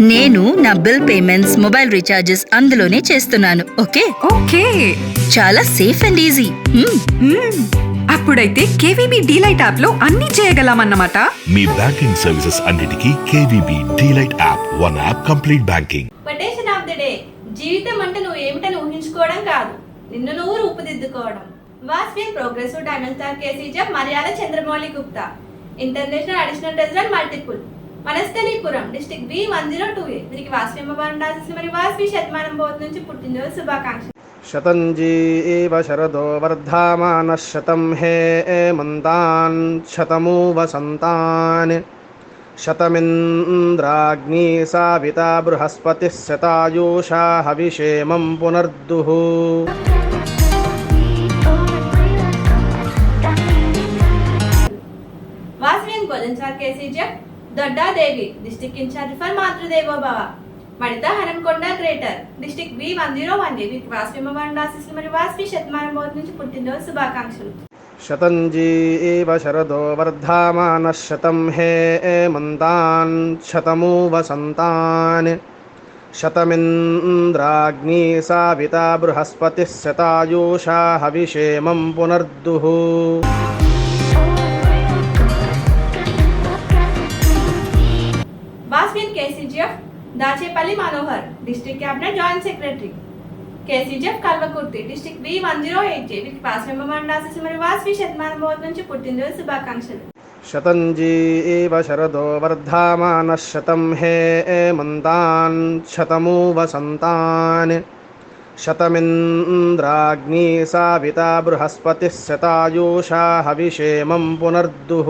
నేను నా bill payments mobile recharges అందులోనే చేస్తున్నాను. ఓకే? ఓకే. చాలా సేఫ్ అండ్ ఈజీ. అప్పుడైతే కేవీబీ డీలైట్ యాప్లో అన్ని చేయగలమన్నమాట. మీ బ్యాంకింగ్ సర్వీసెస్ అన్నిటికీ KVB DeLight app one app complete banking. Quotation of the day జీవితం అంటే నువ్వు ఏమిటని ఊహించుకోవడం కాదు. నిన్ను నువ్వు రూపుదిద్దుకోవడం. Vasavian progressive diamond star KCGF Maryada Chandramouli Gupta international additional treasurer multiple Manasthalipuram district B one zero two eight వీరికి వాసవి అమ్మవారిని రాసేసి మరి వాసవి శతమానం బోధ నుంచి పుట్టినరోజు శుభాకాంక్షలు. శతంజీ శరదో వర్ధమాన శతం హే మంతాన్ శతమూ వసంతాన్ శతమింద్రాగ్ని సావిత బృహస్పతి శతాయూషా హవిషేమం పునర్దుః. Doddadevi district incharge for Matrudevobhava Manitha Hanamkonda greater district B one zero one మీకు వాస్పి మరియు వాస్పి శతమానం బోధ నుంచి పుట్టినరోజు శుభాకాంక్షలు. శతంజీ శరదో వర్ధమాన శతం హే మంతాన్ శతమూ వసంతాన్ శతమింద్రాగ్ని సావిత బృహస్పతి శతాయూషా హవిషేమం పునర్దుః. Dachepalli Manohar district cabinet joint secretary KCGF Kalwakurthy district B one zero eight J వీరికి వాస్వి అమ్మవారిని రాసేసి మరి వాస్వి శతమానం బోధ నుంచి పుట్టినరోజు శుభాకాంక్షలు शतञ्जी एव शरदो वर्धामानः शतं हे एमन्तान् शतमु वसन्तान् शतमिन्द्राग्नी साविता बृहस्पतिः शतायुषा हविषेमं पुनर्दुः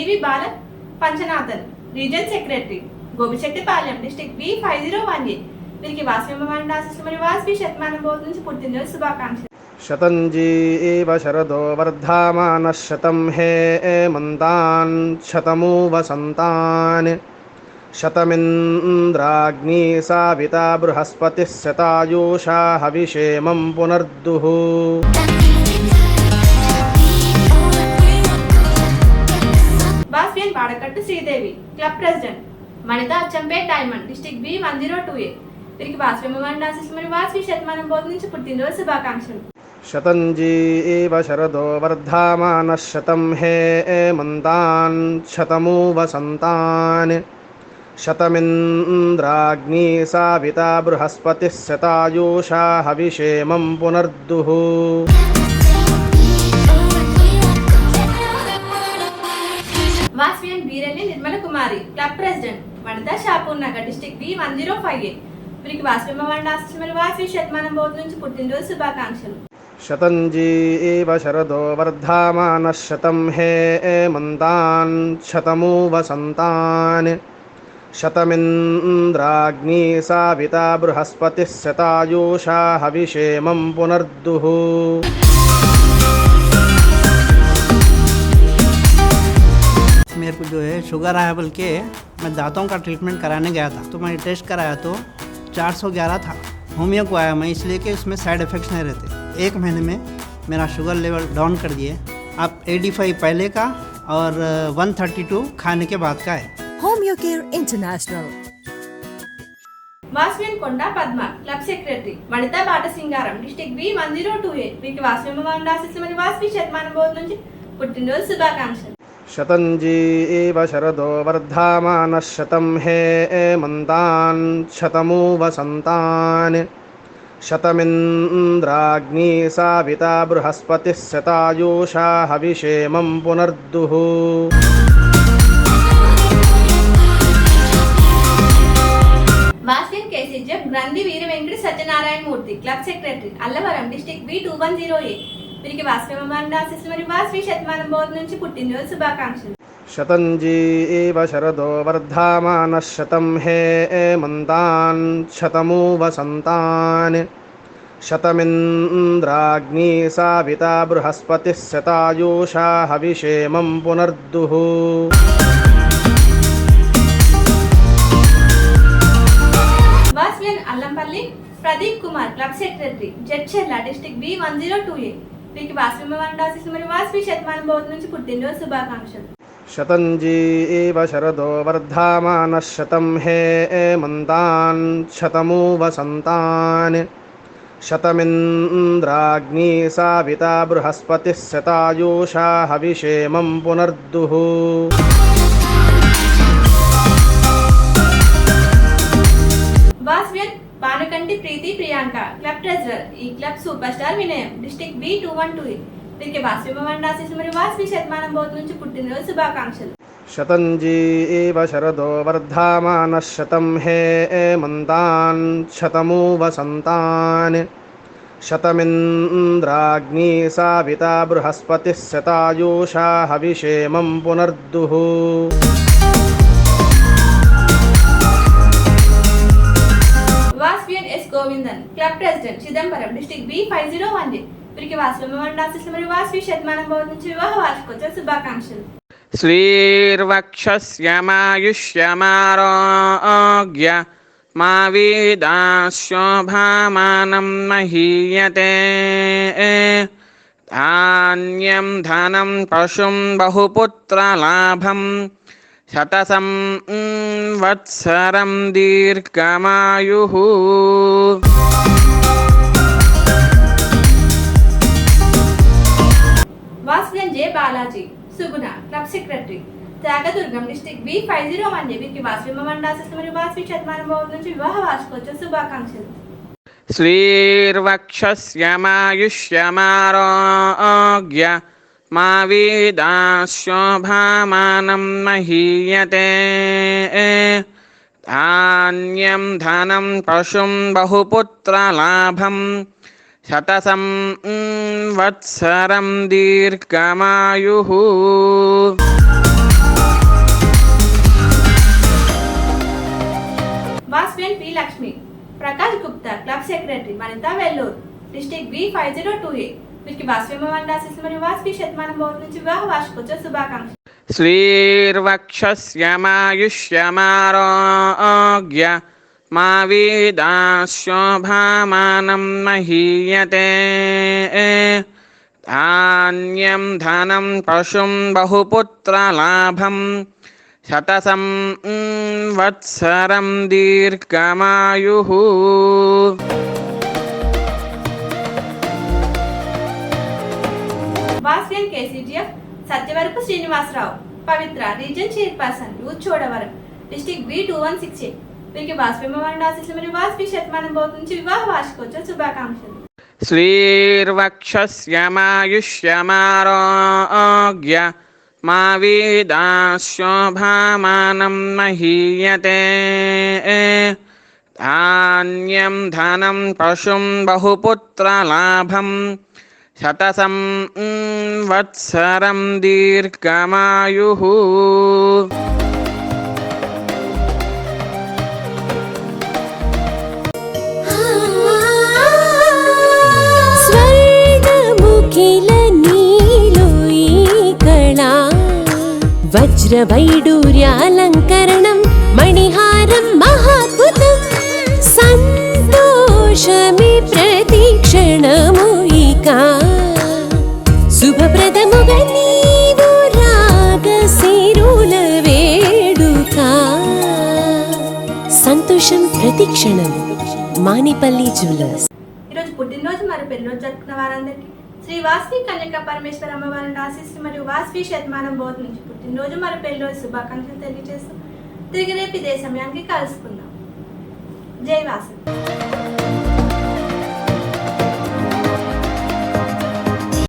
DV Bala Panchanathan region secretary गोपिशक्तिपाल district B five zero one A वीर की वास आशिस्ट शतमान बोध ना पुटन रोज शुभाकांक्ष शतंजी इव शरदो वर्धमान शतम हे ए मंदान शतमो वसंतान शतमिन्द्राग्नी साविता बृहस्पतिः शतायुषा हविषेमं पुनर्दुः Sridevi club president. Manitha Achampet diamond district B one zero two A. వీరికి వాసవి మోహన్ ఆశీస్సులు శతమానం బోధ పుట్టినరోజు శుభాకాంక్షలు. శతంజీ శరదో వర్ధమాన శతం హే మంతాన్ శతమూ వసంతాన్ శతమింద్రాగ్ని సావిత బృహస్పతిः శతాయూషా హవిషేమం పునర్దుః. నేను Beerelli Nirmala Kumari. Club president. Vanitha Shapur Nagar district B one zero five A. వీరికి వాస్పిమ వండాస్మలు వాసి శతమానం బోధ నుంచి పుట్టినరోజు శుభాకాంక్షలు. శతంజీ శరదో వర్ధమాన శతం హే మంతాన్ శతమూ వసంతాన్ శతమింద్రాగ్ని సావిత బృహస్పతి శతాయూషా హవిషేమం పునర్దుః. मेरे को जो है शुगर आया बोल के मैं दांतों का ट्रीटमेंट कराने गया था तो मैंने टेस्ट कराया तो 411 था होमियो को आया मैं इसलिए कि इसमें साइड इफ़ेक्ट्स नहीं रहते एक महीने में मेरा शुगर लेवल डाउन कर दिए अब 85 पहले का और 132 खाने के बाद का है Home Your Care International. వాస్విన్ కొండ Padma club secretary Vanitha Bata Singaram district B one zero two A వీరికి వాస్వి మండాశిస్సు మరియు వాస్వి శతమానం బోధ నుంచి పుట్టినరోజు శుభాకాంక్షలు శతంజీవ శరదో వర్ధమానः శతం హేమంతాన్ శతమూ వసంతాన్ శతమింద్రాగ్నీ సావితా బృహస్పతిः శతాయూషా హవిషేమం పునర్దుః Vasavian KCGF Granthi Veera Venkata Satyanarayana Murthy club secretary Allavaram district B two one zero A వీరికి వాస్వి మండాశిస్సు మరియు వాస్వి శతమానం బోధ నుంచి పుట్టినరోజు శుభాకాంక్షలు. శతంజీవ శరదో వర్ధమానः శతం హేమంతాన్ శతమూ వసంతాన్ శతమింద్రాగ్నీ సావితా బృహస్పతిः శతాయూషా హవిషేమం పునర్దుః. Vasavian Allampalli Pradeep Kumar club secretary Jadcherla district B one zero two A. వీరికి వాస్వి మండాశిస్సు మరియు వాస్వి శతమానం బోధ నుంచి పుట్టినరోజు శుభాకాంక్షలు. శతంజీవ శరదో వర్ధమాన శతం హే మంతాన్ శతమూ వసంతాన్ శతమింద్రాగ్నీ సావిత బృహస్పతి శతాయూషా హవిషేమం పునర్దుః. క్లబ్ ట్రెజరర్ ఈ క్లబ్ సూపర్ స్టార్ వినయం district B two one two వీరికి వాస్వి మండాశిస్సు మరియు వాస్వి శతమానం బోధ నుంచి పుట్టినరోజు శుభాకాంక్షలు. శతంజీవ శరదో వర్ధమాన శతం హే మంతాన్ శతమూ వసంతాన్ శతమింద్రాగ్నీ సావిత బృహస్పతి శతాయూషా హవిషేమం పునర్దుః. Govindan club president Chidambaram district B five zero one G వీరికి వాసులు మరియు వాసు శతమానం భవన్ నుంచి వివాహ వార్షికోత్సవ శుభాకాంక్షలు శ్రీర్వక్షస్యమాయుష్యమారోగ్య మా వీదాశోభామానం మహీయతే ధాన్యం ధనం పశుం బహుపుత్రలాభం శతసం వత్సరం దీర్ఘమాయు. వాస్లెన్ J Balaji Suguna club secretary Tyagadurgam B five zero one Vasavi Vasavi Bhavan నుంచి వివాహ వార్షికోత్సవ శుభాకాంక్షలు. శ్రీర్వక్షస్యమాయుష్యమారోగ్య మా వేదా శోభామానం మహీయతే ధాన్యం ధనం పశుం బహుపుత్రలాభం శతసం వత్సరం దీర్ఘమాయు బాస్మెన్ P Lakshmi Prakash Gupta club secretary మనితా Vellore district B five zero two eight వీరికి బాష్పీభవన్ ఆశీస్సులు మరియు వాస్పీ శతమానం భవన్ నుంచి వివాహ వార్షికోత్సవ శుభాకాంక్షలు. శ్రీర్వక్షమాయుష్యమారోగ్య మా వీదాశోభామానం మహీయతే. ధాన్యం ధనం పశుం బహుపుత్రలాభం శతసం వత్సరం దీర్ఘమాయు. వాస్లియన్ KCGF Satyavarapu Srinivasarao Pavitra region chairperson youth Chodavaram district B two one six eight వీరికి మరియు శతమానం బోధ నుంచి వివాహ వార్షికోత్సవ శుభాకాంక్షలు. మా వీదాశోభామానం మహీయతే. ధాన్యం ధనం పశుం బహుపుత్రలాభం శతసం వత్సరం దీర్ఘమాయు. వజ్రవైడూర్యాలంకరణ మానిపల్లి జ్యువెలర్స్ ఈరోజు పుట్టినరోజు మరి పెళ్ళిరోజు జరుపుకున్న వారందరికీ శ్రీ వాస్వి కన్యక పరమేశ్వర అమ్మవారిని ఆశిస్తూ మరియు వాస్వి శతమానం బోధ నుంచి పుట్టినరోజు మరి పెళ్ళిరోజు శుభాకాంక్షలు తెలియజేస్తూ తిరిగి రేపు ఇదే సమయానికి కలుసుకుందాం. జై వాసు